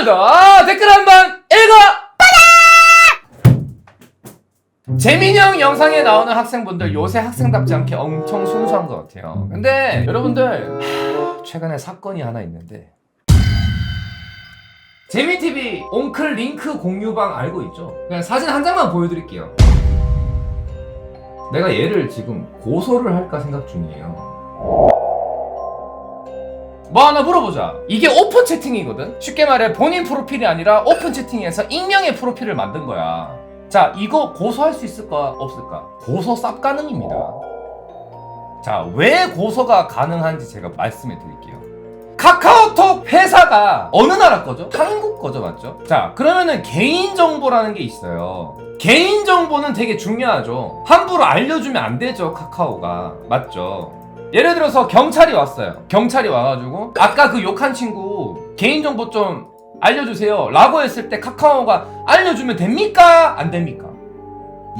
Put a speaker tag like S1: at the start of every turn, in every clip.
S1: 오늘도 댓글 한번 읽어! 재민이 형 영상에 나오는 학생분들 요새 학생답지 않게 엄청 순수한 것 같아요. 근데 여러분들 하, 최근에 사건이 하나 있는데 재민TV 옹클 링크 공유방 알고 있죠? 그냥 사진 한 장만 보여드릴게요. 내가 얘를 지금 고소를 할까 생각 중이에요. 뭐 하나 물어보자. 이게 오픈 채팅이거든? 쉽게 말해 본인 프로필이 아니라 오픈 채팅에서 익명의 프로필을 만든 거야. 자, 이거 고소할 수 있을까? 없을까? 고소 쌉 가능입니다. 자, 왜 고소가 가능한지 제가 말씀해 드릴게요. 카카오톡 회사가 어느 나라 거죠? 한국 거죠, 맞죠? 자, 그러면은 개인정보라는 게 있어요. 개인정보는 되게 중요하죠. 함부로 알려주면 안 되죠, 카카오가. 맞죠? 예를 들어서 경찰이 왔어요. 경찰이 와가지고 아까 그 욕한 친구 개인정보 좀 알려주세요. 라고 했을 때 카카오가 알려주면 됩니까? 안 됩니까?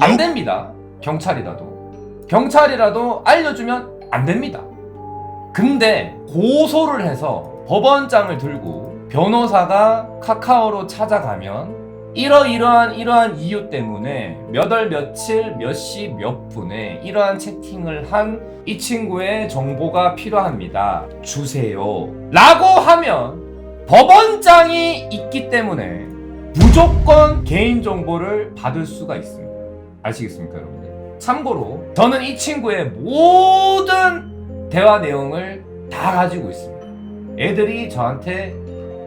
S1: 안 됩니다. 경찰이라도. 경찰이라도 알려주면 안 됩니다. 근데 고소를 해서 법원장을 들고 변호사가 카카오로 찾아가면 이러이러한 이러한 이유 때문에 몇 월 며칠 몇 시 몇 분에 이러한 채팅을 한 이 친구의 정보가 필요합니다. 주세요. 라고 하면 법원장이 있기 때문에 무조건 개인정보를 받을 수가 있습니다. 아시겠습니까, 여러분들? 참고로 저는 이 친구의 모든 대화 내용을 다 가지고 있습니다. 애들이 저한테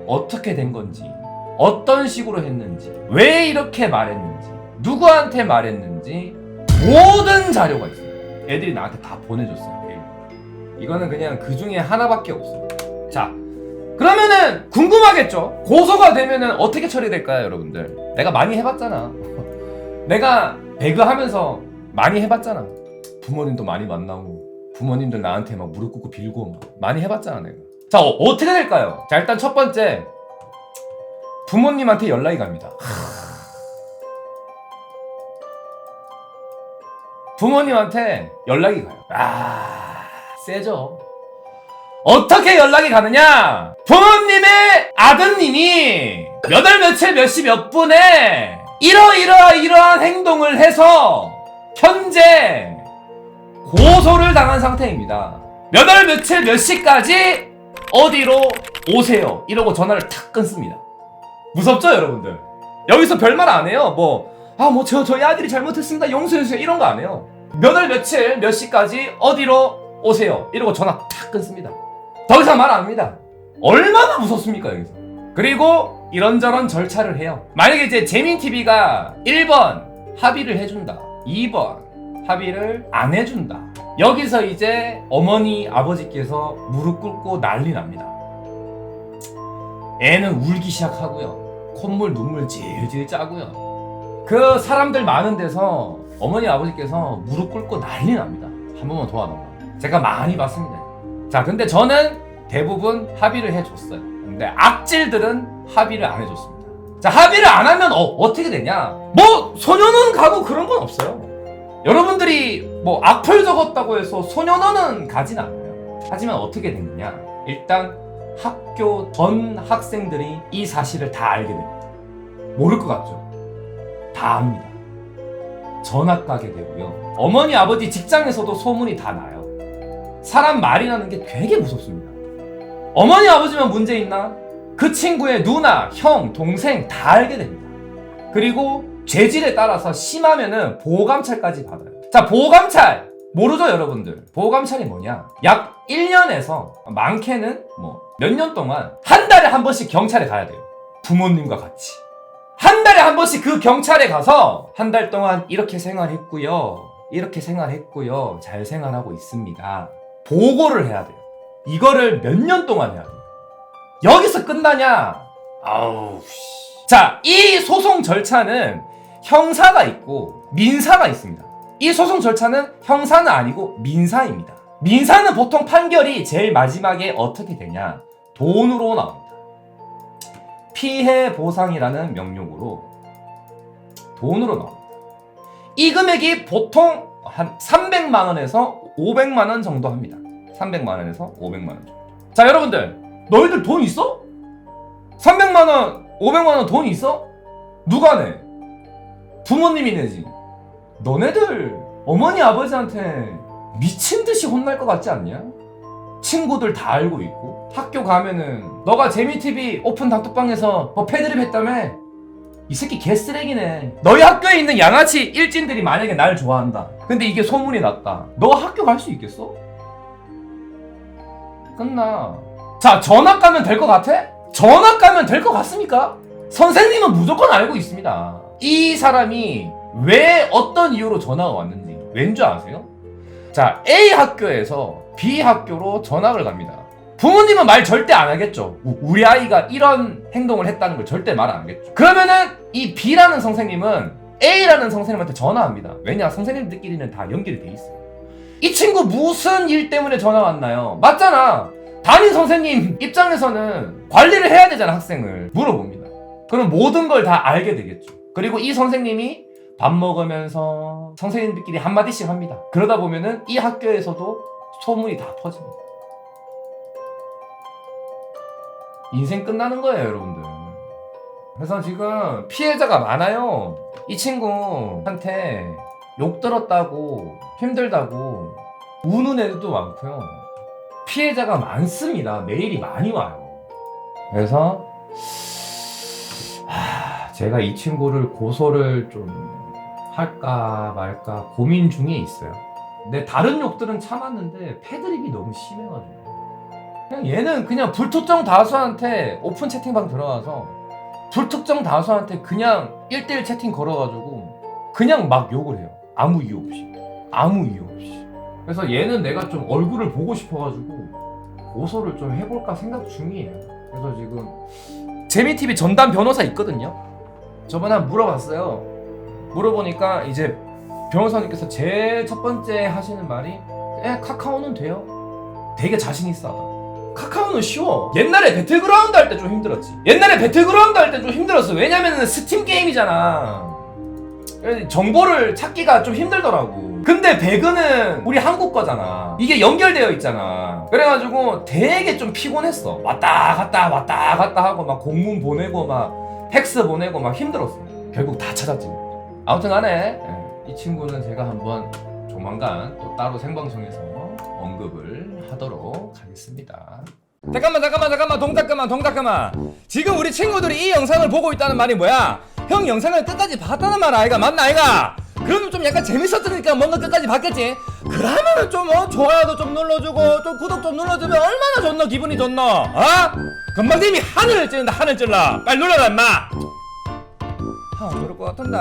S1: 어떻게 된 건지, 어떤 식으로 했는지, 왜 이렇게 말했는지, 누구한테 말했는지 모든 자료가 있어요. 애들이 나한테 다 보내줬어요. 이거는 그냥 그 중에 하나밖에 없어요. 자, 그러면은 궁금하겠죠? 고소가 되면은 어떻게 처리될까요, 여러분들? 내가 많이 해봤잖아. 내가 배그 하면서 많이 해봤잖아. 부모님도 많이 만나고 부모님들 나한테 막 무릎 꿇고 빌고 막 많이 해봤잖아, 내가. 자, 어, 어떻게 될까요? 자, 일단 첫 번째 부모님한테 연락이 갑니다. 부모님한테 연락이 가요. 아, 세죠. 어떻게 연락이 가느냐? 부모님의 아드님이 몇 월 며칠 몇 시 몇 분에 이러이러 이러한 행동을 해서 현재 고소를 당한 상태입니다. 몇 월 며칠 몇 시까지 어디로 오세요. 이러고 전화를 탁 끊습니다. 무섭죠, 여러분들? 여기서 별말 안 해요. 뭐, 아, 뭐, 저, 저희 아들이 잘못했습니다. 용서해주세요. 이런 거 안 해요. 몇 월 며칠 몇 시까지 어디로 오세요. 이러고 전화 탁 끊습니다. 더 이상 말 안 합니다. 얼마나 무섭습니까, 여기서. 그리고 이런저런 절차를 해요. 만약에 이제 재민TV가 1번 합의를 해준다. 2번 합의를 안 해준다. 여기서 이제 어머니, 아버지께서 무릎 꿇고 난리 납니다. 애는 울기 시작하고요. 콧물, 눈물 질질 짜고요. 그 사람들 많은 데서 어머니, 아버지께서 무릎 꿇고 난리 납니다. 한 번만 도와달라. 제가 많이 봤습니다. 자, 근데 저는 대부분 합의를 해줬어요. 근데 악질들은 합의를 안 해줬습니다. 자, 합의를 안 하면 어, 어떻게 되냐? 뭐, 소년원 가고 그런 건 없어요. 여러분들이 뭐 악플 적었다고 해서 소년원은 가진 않아요. 하지만 어떻게 됐느냐? 일단 학교 전 학생들이 이 사실을 다 알게 됩니다. 모를 것 같죠? 다 압니다. 전학 가게 되고요. 어머니, 아버지 직장에서도 소문이 다 나요. 사람 말이라는 게 되게 무섭습니다. 어머니, 아버지만 문제 있나? 그 친구의 누나, 형, 동생 다 알게 됩니다. 그리고 죄질에 따라서 심하면은 보호감찰까지 받아요. 자, 보호감찰! 모르죠, 여러분들? 보호감찰이 뭐냐? 약 1년에서 많게는 뭐 몇 년 동안 한 달에 한 번씩 경찰에 가야 돼요. 부모님과 같이. 한 달에 한 번씩 그 경찰에 가서 한 달 동안 이렇게 생활했고요. 이렇게 생활했고요. 잘 생활하고 있습니다. 보고를 해야 돼요. 이거를 몇 년 동안 해야 돼요. 여기서 끝나냐? 아우, 씨. 자, 이 소송 절차는 형사가 있고 민사가 있습니다. 이 소송 절차는 형사는 아니고 민사입니다. 민사는 보통 판결이 제일 마지막에 어떻게 되냐? 돈으로 나옵니다. 피해 보상이라는 명령으로 돈으로 나옵니다. 이 금액이 보통 한 300만 원에서 500만 원 정도 합니다. 300만 원에서 500만 원 정도. 자, 여러분들, 너희들 돈 있어? 300만 원 500만 원 돈 있어? 누가 내? 부모님이 내지. 너네들 어머니 아버지한테 미친 듯이 혼날 것 같지 않냐? 친구들 다 알고 있고 학교 가면은 너가 재미TV 오픈 단톡방에서 뭐 패드립 했다며? 이 새끼 개쓰레기네. 너희 학교에 있는 양아치 일진들이 만약에 날 좋아한다. 근데 이게 소문이 났다. 너 학교 갈 수 있겠어? 끝나. 자, 전학 가면 될 것 같아? 전학 가면 될 것 같습니까? 선생님은 무조건 알고 있습니다. 이 사람이 왜 어떤 이유로 전화가 왔는지 왠 줄 아세요? 자, A 학교에서 B 학교로 전학을 갑니다. 부모님은 말 절대 안 하겠죠. 우- 우리 아이가 이런 행동을 했다는 걸 절대 말 안 하겠죠. 그러면은 이 B라는 선생님은 A라는 선생님한테 전화합니다. 왜냐? 선생님들끼리는 다 연결이 돼 있어요. 이 친구 무슨 일 때문에 전화 왔나요? 맞잖아. 담임 선생님 입장에서는 관리를 해야 되잖아, 학생을. 물어봅니다. 그럼 모든 걸 다 알게 되겠죠. 그리고 이 선생님이 밥 먹으면서 선생님들끼리 한마디씩 합니다. 그러다 보면은 이 학교에서도 소문이 다 퍼집니다. 인생 끝나는 거예요, 여러분들. 그래서 지금 피해자가 많아요. 이 친구한테 욕 들었다고 힘들다고 우는 애들도 많고요. 피해자가 많습니다. 메일이 많이 와요. 그래서 하, 제가 이 친구를 고소를 좀 할까 말까 고민 중에 있어요. 근데 다른 욕들은 참았는데 패드립이 너무 심해가지고 그냥 얘는 그냥 불특정 다수한테 오픈 채팅방 들어가서 불특정 다수한테 그냥 1대1 채팅 걸어가지고 그냥 막 욕을 해요. 아무 이유 없이. 아무 이유 없이. 그래서 얘는 내가 좀 얼굴을 보고 싶어가지고 고소를 좀 해볼까 생각 중이에요. 그래서 지금 재미TV 전담 변호사 있거든요. 저번에 물어봤어요. 물어보니까 이제 변호사님께서 제일 첫 번째 하시는 말이 에 카카오는 돼요. 되게 자신 있어. 카카오는 쉬워. 옛날에 배틀그라운드 할 때 좀 힘들었지. 옛날에 배틀그라운드 할 때 좀 힘들었어. 왜냐면은 스팀 게임이잖아. 정보를 찾기가 좀 힘들더라고. 근데 배그는 우리 한국 거잖아. 이게 연결되어 있잖아. 그래가지고 되게 좀 피곤했어. 왔다 갔다 왔다 갔다 하고 막 공문 보내고 막 팩스 보내고 막 힘들었어. 결국 다 찾았지. 아무튼 간에 예, 이 친구는 제가 한번 조만간 또 따로 생방송에서 언급을 하도록 하겠습니다. 잠깐만 잠깐만 잠깐만. 동작 그만 동작 그만. 지금 우리 친구들이 이 영상을 보고 있다는 말이 뭐야? 형 영상을 끝까지 봤다는 말 아이가? 맞나 아이가? 그러면 좀 약간 재밌었으니까 뭔가 끝까지 봤겠지? 그러면은 좀 어, 좋아요도 좀 눌러주고 좀 구독 좀 눌러주면 얼마나 좋노 기분이 좋노? 어? 금방 님이 하늘을 찌른다 하늘 찔러. 빨리 눌러라 임마. 형 그럴 것 같은데